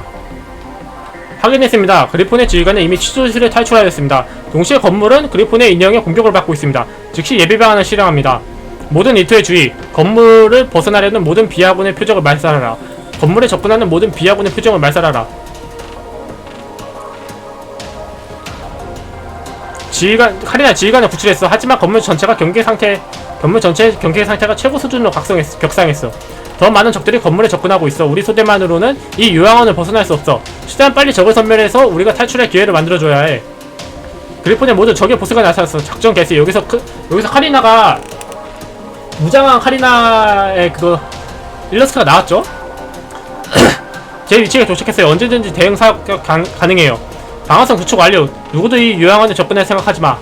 됐다. 확인했습니다. 그리폰의 지휘관은 이미 취조실에 탈출하였습니다. 동시에 건물은 그리폰의 인형의 공격을 받고 있습니다. 즉시 예비 방안을 실행합니다. 모든 이투의 주의. 건물을 벗어나려는 모든 비하군의 표적을 말살하라. 건물에 접근하는 모든 비하군의 표적을 말살하라. 지휘관 카리나 지휘관을 구출했어. 하지만 건물 전체가 경계 상태 건물 전체 경계 상태가 최고 수준으로 각성했, 격상했어. 더 많은 적들이 건물에 접근하고 있어. 우리 소대만으로는 이 요양원을 벗어날 수 없어. 최대한 빨리 적을 선멸해서 우리가 탈출할 기회를 만들어줘야 해. 그리폰에 모두 적의 보스가 나타났어. 작전 개시. 여기서 크, 여기서 카리나가 무장한 카리나의 그거 일러스트가 나왔죠? 제 위치에 도착했어요. 언제든지 대응 사격 가, 가능해요. 방어선 구축 완료. 누구도 이 요양원에 접근할 생각하지 마.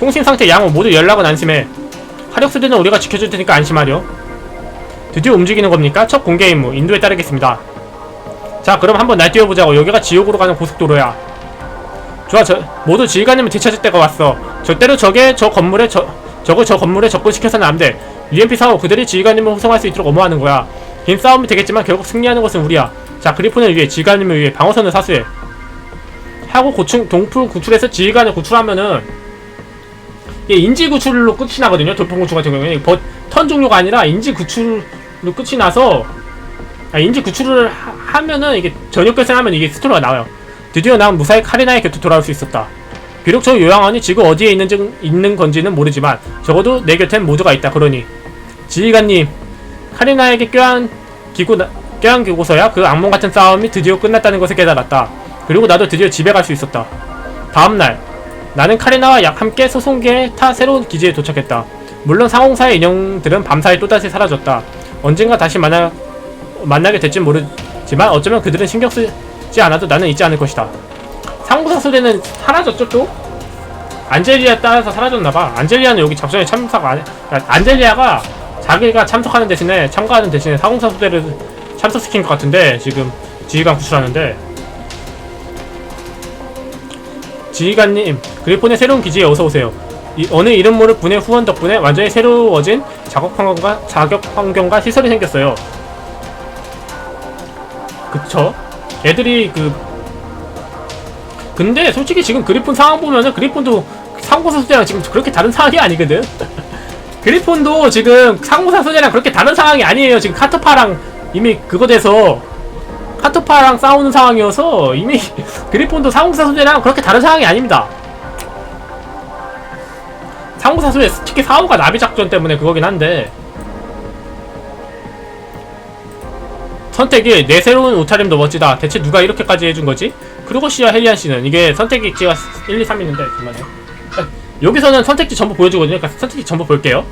통신 상태 양호 모두 연락은 안심해. 화력 수대는 우리가 지켜줄 테니까 안심하려. 드디어 움직이는 겁니까? 첫 공개 임무 인도에 따르겠습니다. 자 그럼 한번 날뛰어보자고 여기가 지옥으로 가는 고속도로야. 좋아 저 모두 지휘관님을 되찾을 때가 왔어. 절대로 적의 저 건물에 저 적을 저 건물에 접근시켜서는 안 돼. UMP 사호 그들이 지휘관님을 호송할 수 있도록 엄호하는 거야. 긴 싸움이 되겠지만 결국 승리하는 것은 우리야. 자 그리폰을 위해 지휘관님을 위해 방어선을 사수해. 하고 고충 동풀 구출해서 지휘관을 구출하면은 이게 인지 구출로 끝이 나거든요. 돌풍 구출 같은 경우에는 버, 턴 종료가 아니라 인지 구출로 끝이 나서 아, 인지 구출을 하, 하면은 이게 전역 결승하면 이게 스토리가 나와요. 드디어 난 무사히 카리나의 곁에 돌아올 수 있었다. 비록 저 요양원이 지구 어디에 있는지, 있는 건지는 모르지만 적어도 내 곁엔 모두가 있다. 그러니 지휘관님 카리나에게 껴안 기고 나, 껴안 기고서야 그 악몽 같은 싸움이 드디어 끝났다는 것을 깨달았다. 그리고 나도 드디어 집에 갈 수 있었다. 다음 날 나는 카리나와 약 함께 소송계의 타 새로운 기지에 도착했다. 물론 상홍사의 인형들은 밤사이 또다시 사라졌다. 언젠가 다시 만나 만나게 될진 모르지만 어쩌면 그들은 신경 쓰지 않아도 나는 잊지 않을 것이다. 상호사 소대는 사라졌죠 또? 안젤리아 따라서 사라졌나봐. 안젤리아는 여기 작전에 참석 안 안젤리아가 자기가 참석하는 대신에 참가하는 대신에 상공사 소대를 참석시킨 것 같은데 지금 지휘관 구출하는데 지휘관님 그리폰의 새로운 기지에 어서 오세요. 이, 어느 이름 모를 분의 후원 덕분에 완전히 새로워진 작업 환경과 작업 환경과 시설이 생겼어요. 그쵸? 애들이 그 근데 솔직히 지금 그리폰 상황 보면은 그리폰도 상고사 소재랑 지금 그렇게 다른 상황이 아니거든. 그리폰도 지금 상고사 소재랑 그렇게 다른 상황이 아니에요. 지금 카트파랑 이미 그거 돼서 카트파랑 싸우는 상황이어서 이미 그리폰도 상공사 소재랑 그렇게 다른 상황이 아닙니다. 상공사 소재 특히 4호가 나비 작전 때문에 그거긴 한데 선택이 내 새로운 옷차림도 멋지다. 대체 누가 이렇게까지 해준 거지? 크루거시와 헬리안 씨는 이게 선택지가 1, 2, 3 있는데 잠깐만요. 아, 여기서는 선택지 전부 보여주거든요. 그러니까 선택지 전부 볼게요.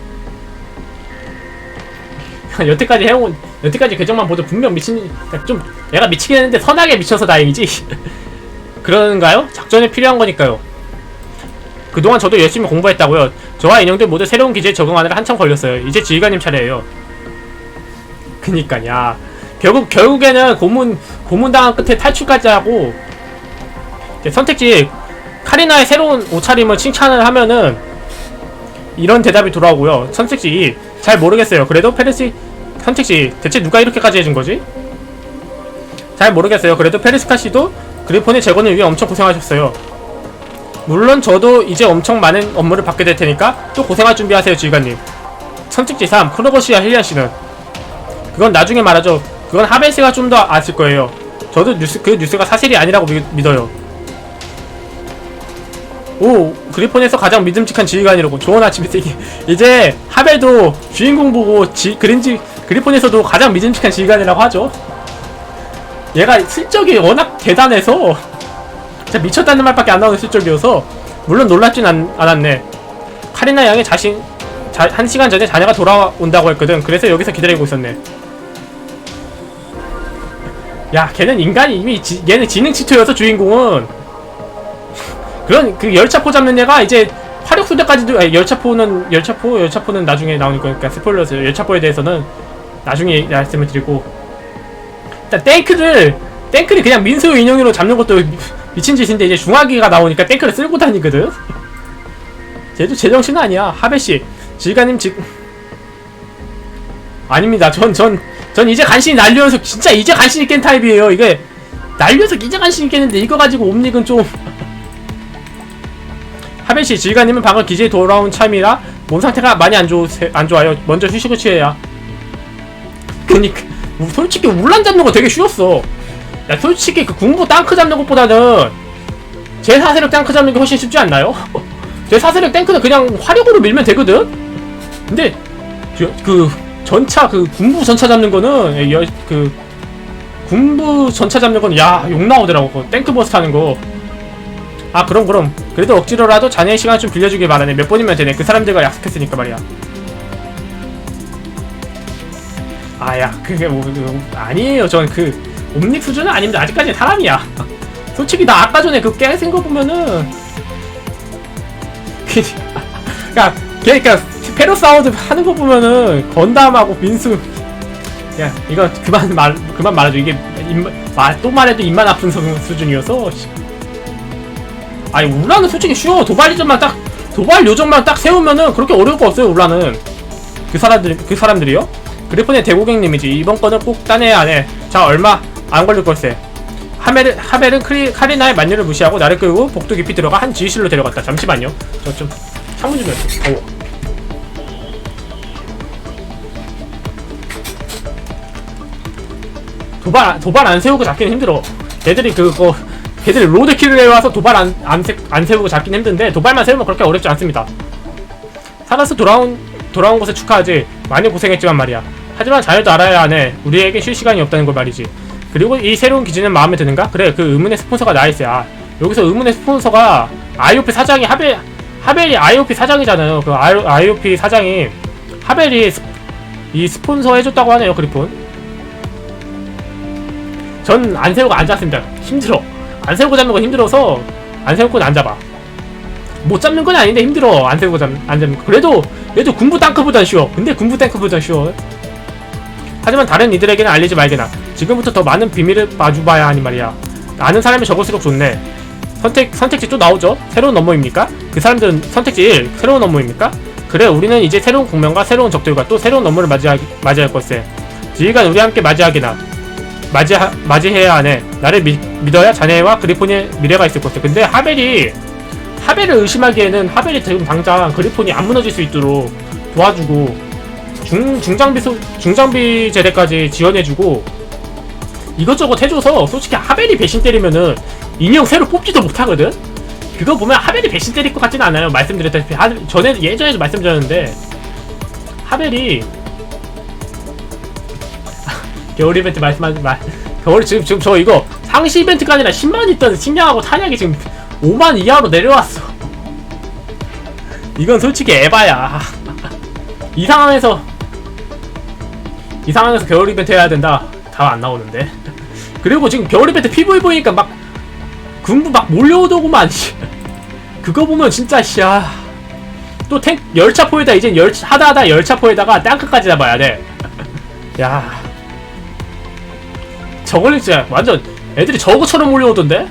여태까지 해온 여태까지 계정만 보도 분명 미친 그러니까 좀 얘가 미치긴 했는데 선하게 미쳐서 다행이지. 그런가요? 작전에 필요한 거니까요. 그동안 저도 열심히 공부했다고요. 저와 인형들 모두 새로운 기지에 적응하느라 한참 걸렸어요. 이제 지휘관님 차례예요. 그니까 야 결국 결국에는 고문 고문당한 끝에 탈출까지 하고 선택지 카리나의 새로운 옷차림을 칭찬을 하면은 이런 대답이 돌아오고요 선택지 2, 잘 모르겠어요 그래도 페르시 선택지 대체 누가 이렇게까지 해준 거지? 잘 모르겠어요. 그래도 페리스카 씨도 그리폰의 재건을 위해 엄청 고생하셨어요. 물론 저도 이제 엄청 많은 업무를 받게 될 테니까 또 고생할 준비하세요, 지휘관님. 선택지 3, 크로버시와 힐리안 씨는 그건 나중에 말하죠. 그건 하벨 씨가 좀 더 아실 거예요. 저도 뉴스 그 뉴스가 사실이 아니라고 미, 믿어요. 오, 그리폰에서 가장 믿음직한 지휘관이라고 좋은 아침 이기 이제 하벨도 주인공 보고 지, 그린지 그리폰에서도 가장 믿음직한 지휘관이라고 하죠. 얘가 실적이 워낙 대단해서 진짜 미쳤다는 말밖에 안 나오는 실적이어서 물론 놀랍진 않, 않았네. 카리나 양이 자신 자, 한 시간 전에 자녀가 돌아온다고 했거든. 그래서 여기서 기다리고 있었네. 야, 걔는 인간이 이미 지, 얘는 지능 치토여서 주인공은 그런 그 열차포 잡는 얘가 이제 화력 소대까지도 아니, 열차포는 열차포? 열차포는 나중에 나오는 거니까 스포일러스. 열차포에 대해서는 나중에 말씀을 드리고. 일단 탱크를 탱크를 그냥 민수 인형으로 잡는 것도 미- 미친 짓인데 이제 중화기가 나오니까 탱크를 쓸고 다니거든. 쟤도 제정신 아니야. 하베 씨 지휘관님 지 아닙니다. 전 전 전 이제 간신히 날려서 진짜 이제 간신히 깬 타입이에요 이게. 날려서 이제 간신히 깼는데 이거 가지고 옴닉은 좀 하벨씨 지휘관님은 방금 기지에 돌아온 참이라 몸 상태가 많이 안, 좋, 안 좋아요. 먼저 휴식을 취해야. 그니까 우- 솔직히 울란 잡는 거 되게 쉬웠어. 야 솔직히 그 군부 땅크 잡는 것보다는 제 사세력 땅크 잡는 게 훨씬 쉽지 않나요? 제 사세력 탱크는 그냥 화력으로 밀면 되거든? 근데 저- 그 전차 그 군부 전차 잡는 거는 여, 그 군부 전차 잡는 거는 야욕 나오더라고. 그 탱크 버스 타는 거 아 그럼 그럼. 그래도 억지로라도 자네의 시간 좀 빌려주길 바라네. 몇 번이면 되네. 그 사람들과 약속했으니까 말이야. 아야 그게 뭐 그, 아니에요. 전그 수준은 아닙니다. 아직까지 사람이야. 솔직히 나 아까 전에 그 깨생 거 보면은 그니까 그니까 페로사우드 하는 거 보면은 건담하고 민수. 야 이거 그만 말 그만 말해줘. 이게 입또 말해도 입만 아픈 수, 수준이어서 씨. 아니 울라는 솔직히 쉬워. 도발리전만 딱 도발 요정만 딱 세우면은 그렇게 어려울 거 없어요 울라는. 그 사람들 그 사람들이요? 그리폰의 대고객님이지. 이번 거는 꼭 따내야 하네 자 얼마 안 걸릴 걸세. 하멜은, 하벨은 크리, 카리나의 만류를 무시하고 나를 끌고 복도 깊이 들어가 한 지휘실로 데려갔다. 잠시만요. 저 좀 창문 좀 열게 오. 도발 도발 안 세우고 잡기는 힘들어. 걔들이 그거 걔들이 로드킬을 해와서 도발 안, 안, 세, 안 세우고 잡기는 힘든데 도발만 세우면 그렇게 어렵지 않습니다. 살아서 돌아온 돌아온 것에 축하하지. 많이 고생했지만 말이야. 하지만 자네도 알아야 하네. 우리에게 쉴 시간이 없다는 걸 말이지. 그리고 이 새로운 기지는 마음에 드는가? 그래 그 의문의 스폰서가 나있어요. 아, 여기서 의문의 스폰서가 IOP 사장이 하벨 하벨이 IOP 사장이잖아요. 그 IOP 사장이 하벨이 스- 이 스폰서 해줬다고 하네요. 그리폰. 전 안 세우고 안 잡습니다. 힘들어. 안 세우고 잡는 건 힘들어서 안 세우고는 안 잡아. 못 잡는 건 아닌데 힘들어. 안 세우고 잡, 안 잡는 거. 그래도 그래도 군부 탱크보단 쉬워. 근데 군부 탱크보단 쉬워. 하지만 다른 이들에게는 알리지 말게나. 지금부터 더 많은 비밀을 마주봐야 하니 말이야. 아는 사람이 적을수록 좋네. 선택 선택지 또 나오죠? 새로운 업무입니까? 그 사람들은 선택지 1 새로운 업무입니까? 그래 우리는 이제 새로운 국면과 새로운 적들과 또 새로운 업무를 맞이하, 맞이할 것세. 지휘관 우리 함께 맞이하기나. 맞이 맞이해야 하네. 나를 미, 믿어야 자네와 그리폰의 미래가 있을 것같 근데 하벨이 하벨을 의심하기에는 하벨이 지금 당장 그리폰이 안 무너질 수 있도록 도와주고 중 중장비 소, 중장비 제대까지 지원해주고 이것저것 해줘서 솔직히 하벨이 배신 때리면은 인형 새로 뽑지도 못하거든. 그거 보면 하벨이 배신 때릴 것 같지는 않아요. 말씀드렸다시피 하, 전에 예전에도 말씀드렸는데 하벨이 겨울 이벤트 말씀하지 마. 겨울 지금 지금 저 이거 상시 이벤트가 아니라 10만 있던 식량하고 탄약이 지금 5만 이하로 내려왔어. 이건 솔직히 에바야. 이 상황에서 이 상황에서 겨울 이벤트 해야 된다. 다안 나오는데. 그리고 지금 겨울 이벤트 PV 보니까 막 군부 막 몰려오더구만. 씨. 그거 보면 진짜 씨야. 또 탱 열차포에다 이젠 열 하다 하다 열차포에다가 땅크까지 잡아야 돼. 야. 저걸 진짜 완전 애들이 저거처럼 몰려오던데?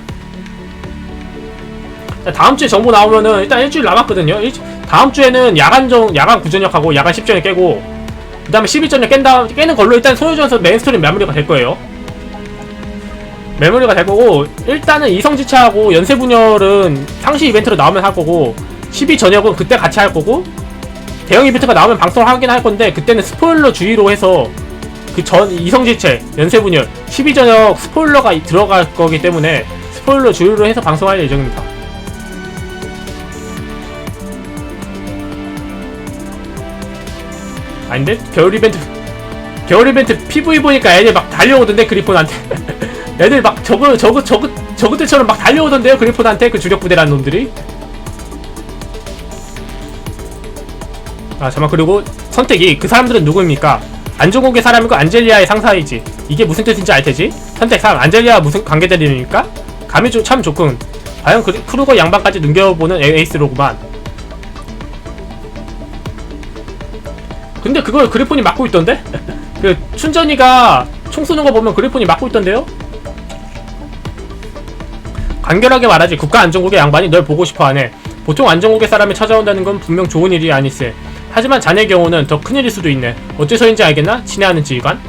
자, 다음 주에 정보 나오면은 일단 일주일 남았거든요. 일, 다음 주에는 야간 정 야간 구전역하고 야간 10전역 깨고 그 다음에 12전역 깬 다음 깨는 걸로 일단 소유전서 메인 스토리 마무리가 될 거예요. 메모리가 될 거고 일단은 이성지차하고 연쇄분열은 상시 이벤트로 나오면 할 거고 12전역은 그때 같이 할 거고 대형 이벤트가 나오면 방송을 하긴 할 건데 그때는 스포일러 주의로 해서 그 전 이성지체 연쇄분열 12전역 스포일러가 이- 들어갈 거기 때문에 스포일러 주의로 해서 방송할 예정입니다. 아닌데? 겨울 이벤트 겨울 이벤트 PV 보니까 애들 막 달려오던데 그리폰한테. 애들 막 저거 저거 저거 저그들처럼 막 달려오던데요 그리폰한테? 그 주력 부대라는 놈들이? 아 잠깐 그리고 선택이 그 사람들은 누구입니까 안종국의 사람이고 안젤리아의 상사이지. 이게 무슨 뜻인지 알 테지? 선택 3 안젤리아 무슨 관계자들입니까? 감이 좀참 좋군. 과연 그, 크루거 양반까지 눈겨보는 에이스로구만. 근데 그걸 그리폰이 막고 있던데? 그 춘전이가 총 쏘는 거 보면 그리폰이 막고 있던데요? 간결하게 말하지. 국가안전국의 양반이 널 보고 싶어하네. 보통 안전국의 사람이 찾아온다는 건 분명 좋은 일이 아니세 하지만 자네 경우는 더 큰일일 수도 있네 어째서인지 알겠나? 친애하는 지휘관?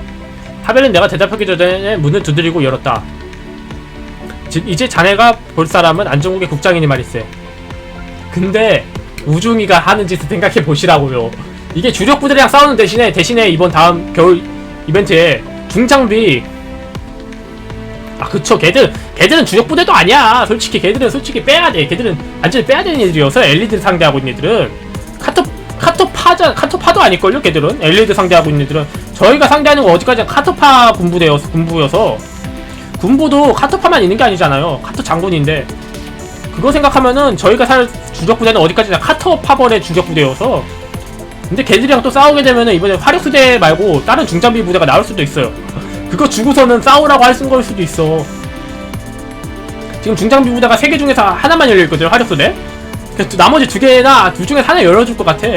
하벨은 내가 대답하기 전에 문을 두드리고 열었다. 즉 이제 자네가 볼 사람은 안정국의 국장이니 말일세. 근데 우중이가 하는 짓을 생각해 보시라고요. 이게 주력 부대랑 싸우는 대신에 대신에 이번 다음 겨울 이벤트에 중장비 아 그쵸 걔들 걔들은 주력 부대도 아니야 솔직히 걔들은 솔직히 빼야 돼 걔들은 완전히 빼야 되는 애들이어서 엘리드 상대하고 있는 애들은 카토 카토파자 카토파도 아닐걸요 걔들은? 엘리드 상대하고 있는 애들은? 저희가 상대하는 거 어디까지? 카토파 군부대여서 군부여서. 군부도 카토파만 있는 게 아니잖아요. 카토 장군인데. 그거 생각하면은 저희가 살 주력 부대는 어디까지나 카토파벌의 주력 부대여서. 근데 걔들이랑 또 싸우게 되면은 이번에 화력수대 말고 다른 중장비 부대가 나올 수도 있어요. 그거 주고서는 싸우라고 할 쓴 걸 수도 있어. 지금 중장비 부대가 3개 중에서 하나만 열려있거든요 화력수대. 나머지 두 개나 둘 중에 하나 열어줄 것 같아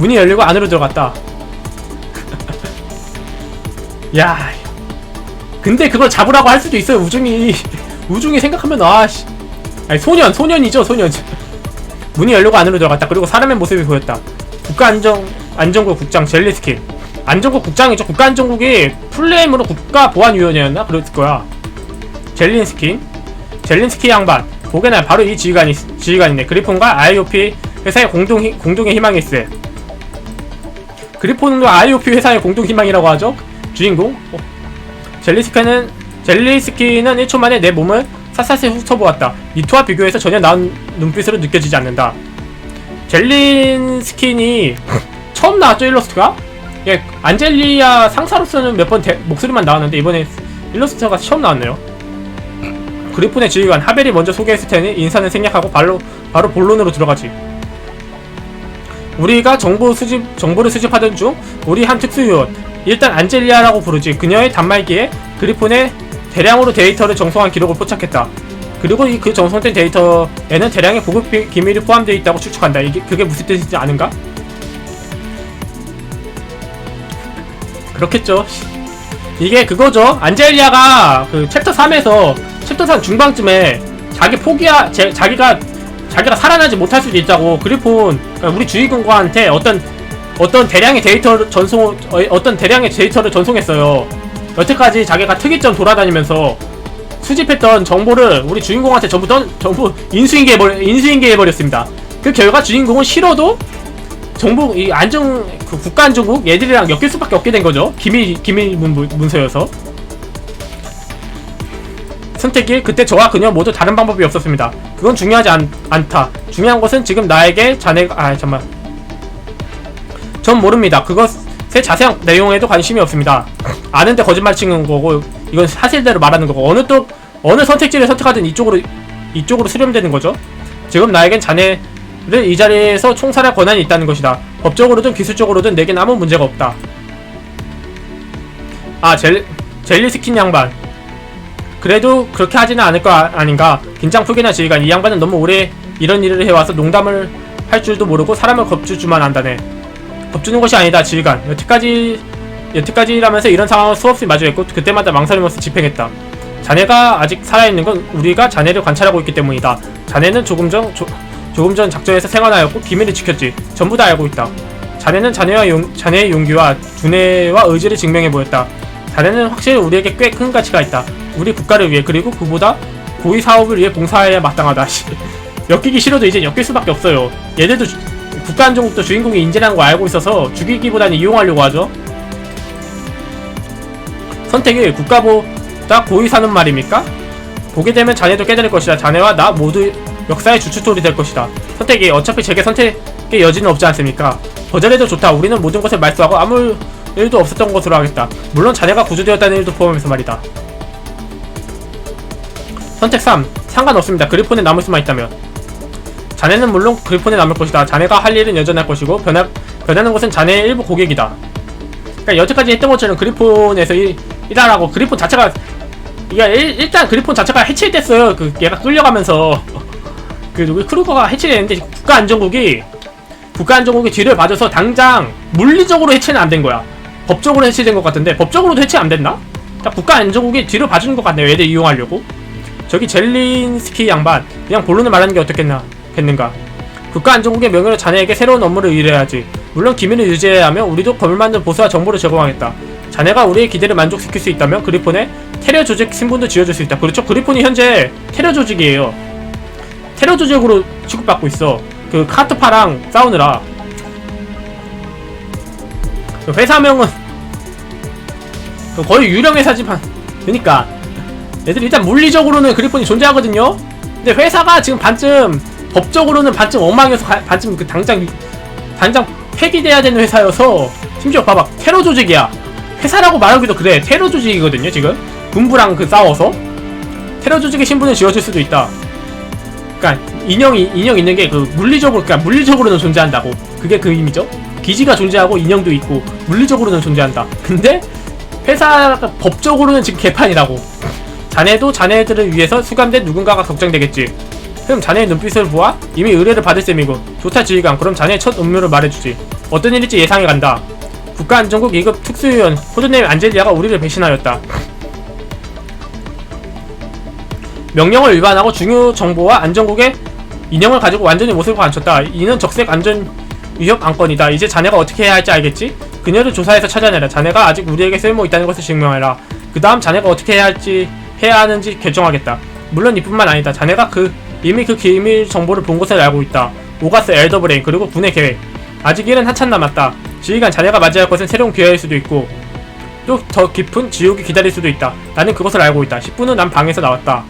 문이 열리고 안으로 들어갔다. 야 근데 그걸 잡으라고 할 수도 있어요 우중이. 우중이 생각하면 아씨. 아니 소년 소년이죠 소년. 문이 열리고 안으로 들어갔다. 그리고 사람의 모습이 보였다. 국가안정 안정국 국장 젤리스킨 안정국 국장이죠. 국가안정국이 풀네임으로 국가보안위원회였나? 그랬을 거야. 젤린스킨 젤린스키 양반. 보게나 바로 이 지휘관이 지휘관이네. 그리폰과 IOP 회사의 공동 희- 공동의 희망이 있어 그리폰과 IOP 회사의 공동 희망이라고 하죠 주인공 어. 젤리스키는 젤리스키는 1초 만에 내 몸을 샅샅이 훑어보았다. 니토와 비교해서 전혀 나은 눈빛으로 느껴지지 않는다. 젤린 스킨이 처음 나왔죠 일러스트가? 예, 안젤리아 상사로서는 몇 번 목소리만 나왔는데 이번에 일러스트가 처음 나왔네요. 그리폰의 지휘관 하벨이 먼저 소개했을 테니 인사는 생략하고 바로 바로 본론으로 들어가지. 우리가 정보 수집 정보를 수집하던 중 우리 한 특수요원 일단 안젤리아라고 부르지 그녀의 단말기에 그리폰의 대량으로 데이터를 정성한 기록을 포착했다. 그리고 이 그 정성된 데이터에는 대량의 보급 비- 기밀이 포함되어 있다고 추측한다. 이게 그게 무슨 뜻인지 아는가? 그렇겠죠. 이게 그거죠. 안젤리아가 그 챕터 3에서 챕터 3 중반쯤에 자기 포기야 제, 자기가 자기가 살아나지 못할 수도 있다고 그리폰 그러니까 우리 주의군과한테 어떤 어떤 대량의 데이터를 전송 어, 어떤 대량의 데이터를 전송했어요. 여태까지 자기가 특이점 돌아다니면서 수집했던 정보를 우리 주인공한테 전부 던, 전부 인수인계 해버 인수인계 해 버렸습니다. 그 결과 주인공은 싫어도 정부 이 안정 그 국가 안정국 얘들이랑 엮일 수밖에 없게 된 거죠. 기밀 기밀 문, 문서여서 선택이 그때 저와 그녀 모두 다른 방법이 없었습니다. 그건 중요하지 않, 않다. 중요한 것은 지금 나에게 자네가 아 잠만. 전 모릅니다. 그것의 자세한 내용에도 관심이 없습니다. 아는데 거짓말 치는 거고 이건 사실대로 말하는 거고 어느 또 어느 선택지를 선택하든 이쪽으로 이쪽으로 수렴되는 거죠. 지금 나에겐 자네를 이 자리에서 총살할 권한이 있다는 것이다. 법적으로든 기술적으로든 내겐 아무 문제가 없다. 아 젤, 젤리 스킨 양반. 그래도 그렇게 하지는 않을 거 아, 아닌가. 긴장 풀기나 지휘관 이 양반은 너무 오래 이런 일을 해와서 농담을 할 줄도 모르고 사람을 겁주주만 한다네. 겁주는 것이 아니다 지휘관. 여태까지 여태까지라면서 이런 상황을 수없이 마주했고 그때마다 망설이면서 집행했다. 자네가 아직 살아있는 건 우리가 자네를 관찰하고 있기 때문이다. 자네는 조금 전 조, 조금 전 작전에서 생활하였고 비밀을 지켰지. 전부 다 알고 있다. 자네는 자네와 용, 자네의 용기와 두뇌와 의지를 증명해 보였다. 자네는 확실히 우리에게 꽤 큰 가치가 있다. 우리 국가를 위해 그리고 그보다 고위 사업을 위해 봉사해야 마땅하다. 씨. 엮이기 싫어도 이제 엮일 수밖에 없어요. 얘들도 주- 국가안정국도 주인공이 인재라는 거 알고 있어서 죽이기보다는 이용하려고 하죠. 선택이 국가보다 고위 사는 말입니까? 보게 되면 자네도 깨달을 것이다. 자네와 나 모두 역사의 주춧돌이 될 것이다. 선택이 어차피 제게 선택의 여지는 없지 않습니까? 거절해도 좋다. 우리는 모든 것을 말소하고 아무 일도 없었던 것으로 하겠다. 물론 자네가 구조되었다는 일도 포함해서 말이다. 선택 3. 상관없습니다. 그리폰에 남을 수만 있다면. 자네는 물론 그리폰에 남을 것이다. 자네가 할 일은 여전할 것이고 변하, 변하는 것은 자네의 일부 고객이다. 그러니까 여태까지 했던 것처럼 그리폰에서 일, 일하라고 그리폰 자체가 이게 일, 일단 그리폰 자체가 해체됐어요. 그 얘가 끌려가면서 그 누구 크루거가 해체됐는데 국가안정국이 국가안정국이 뒤를 봐줘서 당장 물리적으로 해체는 안 된 거야. 법적으로 해체된 것 같은데 법적으로도 해체 안 됐나? 딱 국가안정국이 뒤를 봐주는 것 같네요. 얘들 이용하려고. 저기 젤린스키 양반 그냥 본론을 말하는 게 어떻겠나 겠는가. 국가안정국의 명예로 자네에게 새로운 업무를 의뢰해야지. 물론 기밀을 유지해야 하며 우리도 거물만든 보수와 정보를 제공하겠다. 자네가 우리의 기대를 만족시킬 수 있다면 그리폰의 테러 조직 신분도 지어줄 수 있다. 그렇죠? 그리폰이 현재 테러 조직이에요. 테러 조직으로 취급받고 있어. 그 카트파랑 싸우느라. 그 회사명은 그 거의 유령 회사지만 그니까 애들이 일단 물리적으로는 그리폰이 존재하거든요. 근데 회사가 지금 반쯤 법적으로는 반쯤 엉망이어서 가- 반쯤 그 당장 당장 폐기돼야 되는 회사여서 심지어 봐봐 테러 조직이야. 회사라고 말하기도 그래 테러 조직이거든요 지금 군부랑 그 싸워서 테러 조직의 신분을 지어줄 수도 있다. 그러니까 인형이 인형 있는 게 그 물리적으로 그러니까 물리적으로는 존재한다고 그게 그 의미죠. 기지가 존재하고 인형도 있고 물리적으로는 존재한다. 근데 회사가 법적으로는 지금 개판이라고. 자네도 자네들을 위해서 수감된 누군가가 걱정되겠지. 그럼 자네의 눈빛을 보아 이미 의뢰를 받을 셈이고 좋다 지휘관 그럼 자네의 첫 음료를 말해주지. 어떤 일일지 예상해 간다. 국가안전국 2급 특수요원 코드네임 안젤리아가 우리를 배신하였다. 명령을 위반하고 중요 정보와 안전국의 인형을 가지고 완전히 모습을 감췄다. 이는 적색 안전 위협 안건이다. 이제 자네가 어떻게 해야 할지 알겠지? 그녀를 조사해서 찾아내라. 자네가 아직 우리에게 쓸모 있다는 것을 증명해라. 그 다음 자네가 어떻게 해야 할지 해야 하는지 결정하겠다. 물론 이뿐만 아니다. 자네가 그 이미 그 기밀 정보를 본 것을 알고 있다. 오가스 엘더브레인 그리고 군의 계획. 아직 일은 한참 남았다. 지휘관 자네가 맞이할 것은 새로운 기회일 수도 있고 또 더 깊은 지옥이 기다릴 수도 있다. 나는 그것을 알고 있다. 10분 후 난 방에서 나왔다.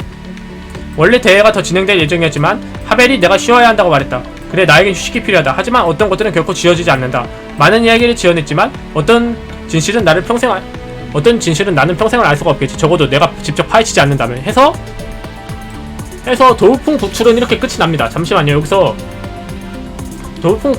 원래 대회가 더 진행될 예정이었지만 하벨이 내가 쉬어야 한다고 말했다. 그래 나에겐 휴식이 필요하다. 하지만 어떤 것들은 결코 지어지지 않는다. 많은 이야기를 지어냈지만 어떤 진실은 나를 평생 알, 어떤 진실은 나는 평생을 알 수가 없겠지. 적어도 내가 직접 파헤치지 않는다면 해서 해서 돌풍 구출은 이렇게 끝이 납니다. 잠시만요. 여기서 구출